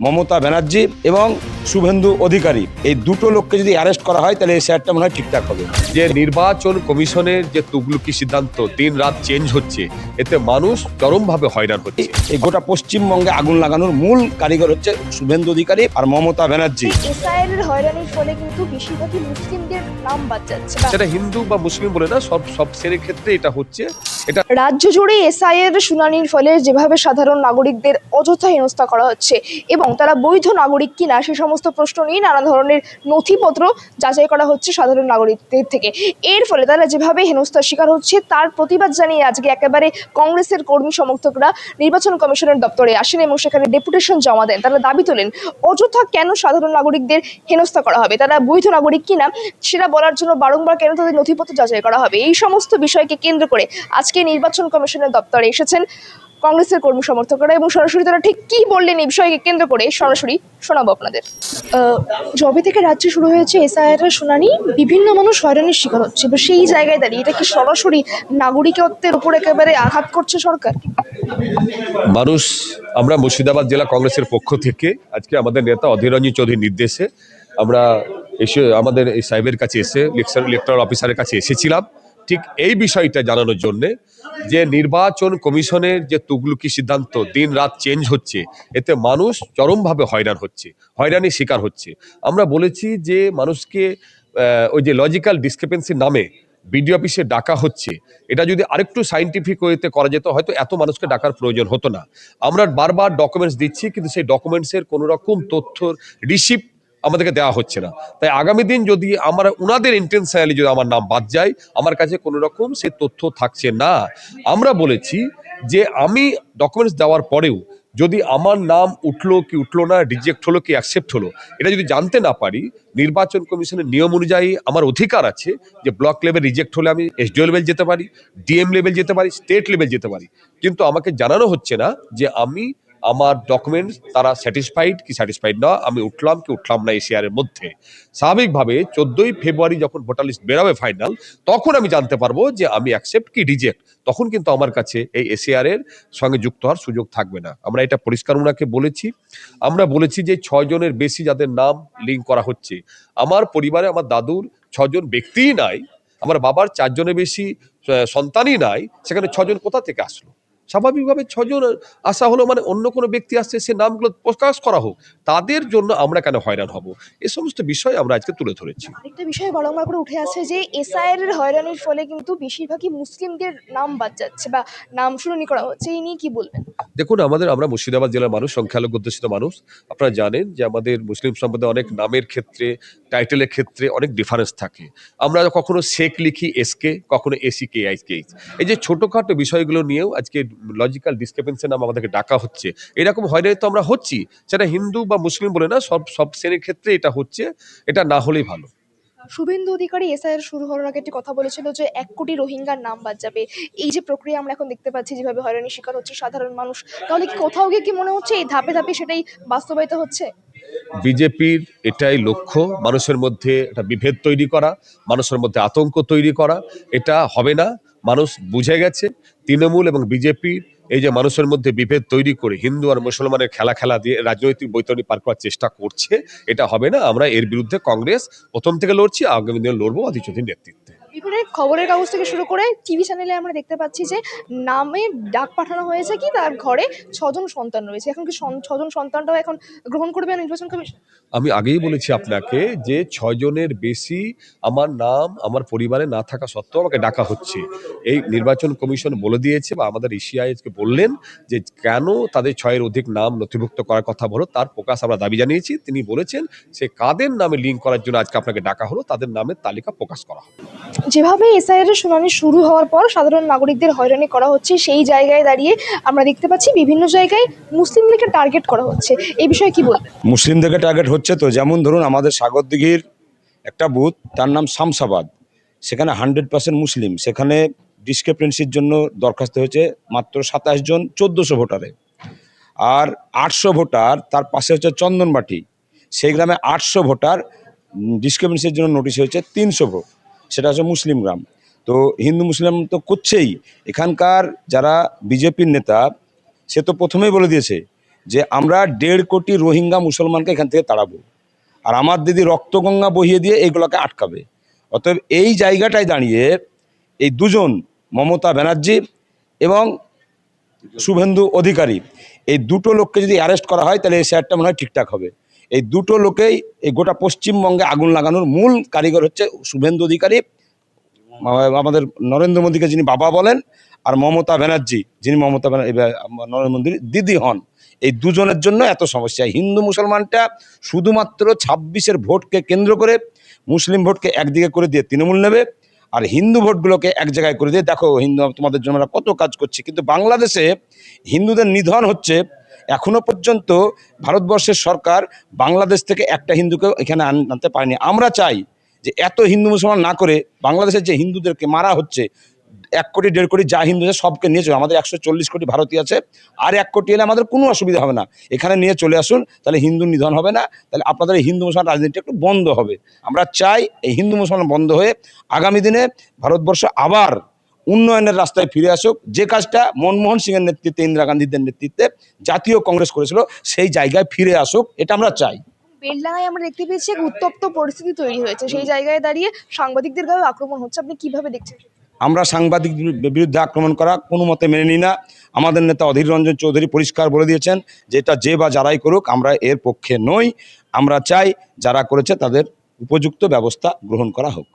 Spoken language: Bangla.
মমতা ব্যানার্জি এবং শুভেন্দু অধিকারী এই দুটো লোককে যদি অ্যারেস্ট করা হয় তাহলে এই শেয়ারটা মনে হয় ঠিকঠাক হবে। যে নির্বাচন কমিশনের যে তুগলুকি সিদ্ধান্ত দিন রাত চেঞ্জ হচ্ছে এতে মানুষ চরমভাবে হয়রান হচ্ছে। এই গোটা পশ্চিমবঙ্গে আগুন লাগানোর মূল কারিগর হচ্ছে শুভেন্দু অধিকারী আর মমতা ব্যানার্জি। এর হয়রানির ফলে কিন্তু বেশিরভাগই মুসলিমদের নাম বাদ যাচ্ছে সেটা হিন্দু বা মুসলিম বলে না সব সব শ্রেণির ক্ষেত্রে এটা হচ্ছে এটা রাজ্য জুড়ে এসআইআর শুনানির ফলে যেভাবে সাধারণ নাগরিকদের অযথা হেনস্থা করা হচ্ছে এবং তারা বৈধ নাগরিক কিনা সে সমস্ত প্রশ্ন নিয়ে নানা ধরনের নথিপত্র যাচাই করা হচ্ছে সাধারণ নাগরিকদের থেকে। এর ফলে তারা যেভাবে হেনস্থার শিকার হচ্ছে, তার প্রতিবাদ জানিয়ে আজকে একেবারে কংগ্রেসের কর্মী সমর্থকরা নির্বাচন কমিশনের দপ্তরে আসেন এবং সেখানে ডেপুটেশন জমা দেন। তারা দাবি তোলেন, অযথা কেন সাধারণ নাগরিকদের হেনস্থা করা হবে? তারা বৈধ নাগরিক কিনা সেটা বলার জন্য বারংবার কেন তাদের নথিপত্র যাচাই করা হবে? এই সমস্ত বিষয়কে কেন্দ্র করে আজকে নির্বাচন কমিশনের দপ্তরে এসেছেন কংগ্রেসের কর্মী সমর্থকরা এবং সরাসরি তারা ঠিক কি বললেন এই বিষয়কে কেন্দ্র করে সরাসরি শোনাবো আপনাদের। আহ, যবে থেকে রাজ্যে শুরু হয়েছে এসআইআর এর শুনানি বিভিন্ন মানুষ হয়রানির শিকার হচ্ছে। এবার সেই জায়গায় দাঁড়িয়ে এটা কি সরাসরি নাগরিকত্বের উপর একেবারে আঘাত করছে সরকার? মানুষ আমরা মুর্শিদাবাদ জেলা কংগ্রেসের পক্ষ থেকে আজকে আমাদের নেতা অধীর রঞ্জন চৌধুরীর নির্দেশে আমরা এসে আমাদের এই সাহেবের কাছে এসে ইলেকশন ইলেকট্রাল অফিসারের কাছে এসেছিলাম। ঠিক এই বিষয়টা জানানোর জন্যে যে নির্বাচন কমিশনের যে তুগলুকি সিদ্ধান্ত দিন রাত চেঞ্জ হচ্ছে, এতে মানুষ চরমভাবে হয়রান হচ্ছে, হয়রানির শিকার হচ্ছে। আমরা বলেছি যে মানুষকে ওই যে লজিক্যাল ডিসক্রিপেন্সির নামে বিডিও অফিসে ডাকা হচ্ছে, এটা যদি আরেকটু সাইন্টিফিক ওয়েতে করা যেত, হয়তো এত মানুষকে ডাকার প্রয়োজন হতো না। আমরা বারবার ডকুমেন্টস দিচ্ছি, কিন্তু সেই ডকুমেন্টসের কোনো রকম তথ্য রিসিপ্ট আমাদেরকে দেওয়া হচ্ছে না। তাই আগামী দিন যদি আমার ওনাদের ইন্টেনশনালি যদি আমার নাম বাদ যায়, আমার কাছে কোনো রকম সে তথ্য থাকছে না। আমরা বলেছি যে আমি ডকুমেন্টস দেওয়ার পরেও যদি আমার নাম উঠল কি উঠল না রিজেক্ট হলো কি অ্যাকসেপ্ট হলো, এটা যদি জানতে না পারি, নির্বাচন কমিশনের নিয়ম অনুযায়ী আমার অধিকার আছে যে ব্লক লেভেল রিজেক্ট হলে আমি এসডিও লেভেল যেতে পারি ডিএম লেভেল যেতে পারি স্টেট লেভেল যেতে পারি। কিন্তু আমাকে জানানো হচ্ছে না যে আমি আমার ডকুমেন্টস তারা স্যাটিসফাইড কি স্যাটিসফাইড না, আমি উঠলাম কি উঠলাম না এশিয়ারের মধ্যে। স্বাভাবিকভাবে চোদ্দোই ফেব্রুয়ারি যখন ভোটার লিস্ট বেরোবে ফাইনাল তখন আমি জানতে পারব যে আমি অ্যাকসেপ্ট কি রিজেক্ট তখন কিন্তু আমার কাছে এই এশিয়ারের সঙ্গে যুক্ত হওয়ার সুযোগ থাকবে না। আমরা এটা পরিষ্কার ওনাকে বলেছি। আমরা বলেছি যে ছয় জনের বেশি যাদের নাম লিঙ্ক করা হচ্ছে। আমার পরিবারে আমার দাদুর ছজন ব্যক্তিই নাই, আমার বাবার চারজনের বেশি সন্তানই নাই, সেখানে ছজন কোথা থেকে আসলো? স্বাভাবিকভাবে ছজন আসা হলো মানে অন্য কোনো ব্যক্তি আসছে সে নামগুলো প্রকাশ করা হোক তাদের জন্য আমরা কেন হয়রান হব? এ সমস্ত বিষয় আমরা আজকে তুলে ধরেছি। আরেকটা বিষয় বারংবার করে উঠে আসছে যে এসআইআর এর হয়রানির ফলে কিন্তু বেশিরভাগই মুসলিমদের নাম বাদ যাচ্ছে বা নাম শুনানি করা হচ্ছে। এই নিয়ে কি বলবেন? দেখুন আমাদের আমরা মুর্শিদাবাদ জেলার মানুষ সংখ্যালঘু অধ্যুষিত মানুষ। আপনারা জানেন যে আমাদের মুসলিম সম্প্রদায় অনেক নামের ক্ষেত্রে টাইটেলের ক্ষেত্রে অনেক ডিফারেন্স থাকে। আমরা কখনো শেখ লিখি এসকে কখনো এসি কে আই কে এই যে ছোটোখাটো বিষয়গুলো নিয়েও আজকে লজিক্যাল ডিসক্রিপেন্সের নাম আমাদেরকে ডাকা হচ্ছে। এরকম হয়রানি তো আমরা হচ্ছি। সেটা হিন্দু বা মুসলিম বলে না, সব সব শ্রেণির ক্ষেত্রে এটা হচ্ছে, এটা না হলেই ভালো। শুভেন্দু অধিকারী, এসআইআর শুরু হওয়ার আগে একটি কথা বলেছিল যে, এক কোটি রোহিঙ্গার নাম বাদ যাবে। এই যে প্রক্রিয়া আমরা এখন দেখতে পাচ্ছি, যেভাবে হয়রানির শিকার হচ্ছে সাধারণ মানুষ, তাহলে কি কোথাও গিয়ে কি মনে হচ্ছে এই ধাপে ধাপে সেটাই বাস্তবায়িত হচ্ছে? বিজেপির এটাই লক্ষ্য, মানুষের মধ্যে একটা বিভেদ তৈরি করা, মানুষের মধ্যে আতঙ্ক তৈরি করা, এটা হবে না। মানুষ বুঝে গেছে, তৃণমূল এবং বিজেপির এই যে মানুষের মধ্যে বিভেদ তৈরি করে হিন্দু আর মুসলমানের খেলা খেলা দিয়ে রাজনৈতিক বৈতরণী পার করার চেষ্টা করছে, এটা হবে না। আমরা এর বিরুদ্ধে কংগ্রেস প্রথম থেকে লড়ছি, আগামী দিনে লড়বো অধীর নেতৃত্বে। বিভিন্ন খবরের কাগজ থেকে শুরু করে টিভি চ্যানেলে আমরা দেখতে পাচ্ছি যে নামে ডাক পাঠানো হয়েছে কি তার ঘরে ছজন সন্তান রয়েছে। এখন কি ছজন সন্তানটাও এখন গ্রহণ করবে নির্বাচন কমিশন? আমি আগেই বলেছি আপনাকে যে ছজনের বেশি আমার নাম, আমার পরিবারে না থাকা সত্ত্বেও আমাকে ডাকা হচ্ছে। এই নির্বাচন কমিশন বলে দিয়েছে বা আমাদের ইসিআইএসকে বললেন যে কেন তাদের ছয়ের অধিক নাম নথিভুক্ত করার কথা বলো, তার প্রকাশ আমরা দাবি জানিয়েছি। তিনি বলেছেন সে কাদের নামে লিঙ্ক করার জন্য আজকে আপনাকে ডাকা হলো, তাদের নামের তালিকা প্রকাশ করা হবে যেভাবে এসআইআর এর শুনানি শুরু হওয়ার পর সাধারণ নাগরিকদের হয়রানি করা হচ্ছে, সেই জায়গায় দাঁড়িয়ে আমরা দেখতে পাচ্ছি বিভিন্ন জায়গায় মুসলিমদেরকে টার্গেট করা হচ্ছে। এই বিষয়ে কি বলবেন? মুসলিমদেরকে টার্গেট হচ্ছে তো, যেমন ধরুন আমাদের সাগরদিঘির একটা বুথ তার নাম শামসাবাদ। সেখানে হান্ড্রেড পার্সেন্ট মুসলিম। সেখানে ডিসক্রিপেন্সির জন্য দরখাস্ত হয়েছে মাত্র সাতাশ জন, চোদ্দোশো ভোটারে। আর আটশো ভোটার, তার পাশে হচ্ছে চন্দনবাটি। সেই গ্রামে আটশো ভোটার ডিসক্রিপেন্সির জন্য নোটিশ হয়েছে তিনশো ভোট। সেটা হচ্ছে মুসলিম গ্রাম। তো হিন্দু, মুসলিম তো করছেই। এখানকার যারা বিজেপির নেতা, সে তো প্রথমেই বলে দিয়েছে যে, আমরা দেড় কোটি রোহিঙ্গা মুসলমানকে এখান থেকে তাড়াবো। আর আমার দিদি রক্তগঙ্গা বহিয়ে দিয়ে এইগুলোকে আটকাবে। অতএব এই জায়গাটায় দাঁড়িয়ে এই দুজন মমতা ব্যানার্জি এবং শুভেন্দু অধিকারী, এই দুটো লোককে যদি অ্যারেস্ট করা হয়, তাহলে এই স্যারটা মনে হয় ঠিকঠাক হবে। এই দুটো লোকেই এই গোটা পশ্চিমবঙ্গে আগুন লাগানোর মূল কারিগর হচ্ছে শুভেন্দু অধিকারী আমাদের নরেন্দ্র মোদীকে যিনি বাবা বলেন, আর মমতা ব্যানার্জি, যিনি মমতা ব্যানার্জি নরেন্দ্র মোদীর দিদি হন। এই দুজনের জন্য এত সমস্যা। হিন্দু মুসলমানটা শুধুমাত্র ছাব্বিশের ভোটকে কেন্দ্র করে, মুসলিম ভোটকে একদিকে করে দিয়ে তৃণমূল নেবে, আর হিন্দু ভোটগুলোকে এক জায়গায় করে দিয়ে, দেখো হিন্দু, তোমাদের জন্য কত কাজ করছি, কিন্তু বাংলাদেশে হিন্দুদের নিধন হচ্ছে এখনও পর্যন্ত ভারতবর্ষের সরকার বাংলাদেশ থেকে একটা হিন্দুকেও এখানে আন- আনতে পারেনি। আমরা চাই যে এত হিন্দু মুসলমান না করে বাংলাদেশের যে হিন্দুদেরকে মারা হচ্ছে, এক কোটি, দেড় কোটি যা হিন্দু আছে সবকে নিয়ে চলে। আমাদের একশো চল্লিশ কোটি ভারতীয় আছে, আর এক কোটি এলে আমাদের কোনো অসুবিধা হবে না। এখানে নিয়ে চলে আসুন, তাহলে হিন্দু নিধন হবে না, তাহলে আপনাদের হিন্দু মুসলমান রাজনীতি একটু বন্ধ হবে। আমরা চাই এই হিন্দু মুসলমান বন্ধ হয়ে আগামী দিনে ভারতবর্ষ আবার উন্নয়নের রাস্তায় ফিরে আসুক। যে কাজটা মনমোহন সিংয়ের নেতৃত্বে ইন্দিরা গান্ধীদের নেতৃত্বে জাতীয় কংগ্রেস করেছিল সেই জায়গায় ফিরে আসুক এটা আমরা চাই। বেলডাঙায় আমরা দেখতে পেয়েছি এক উত্তপ্ত পরিস্থিতি তৈরি হয়েছে। সেই জায়গায় দাঁড়িয়ে সাংবাদিকদের গায়ে আক্রমণ হচ্ছে। আপনি কীভাবে দেখছেন আমরা সাংবাদিক বিরুদ্ধে আক্রমণ করা কোনো মতে মেনে নিই না। আমাদের নেতা অধীর রঞ্জন চৌধুরী পরিষ্কার বলে দিয়েছেন যে এটা যে বা যারাই করুক আমরা এর পক্ষে নই। আমরা চাই যারা করেছে তাদের উপযুক্ত ব্যবস্থা গ্রহণ করা হোক।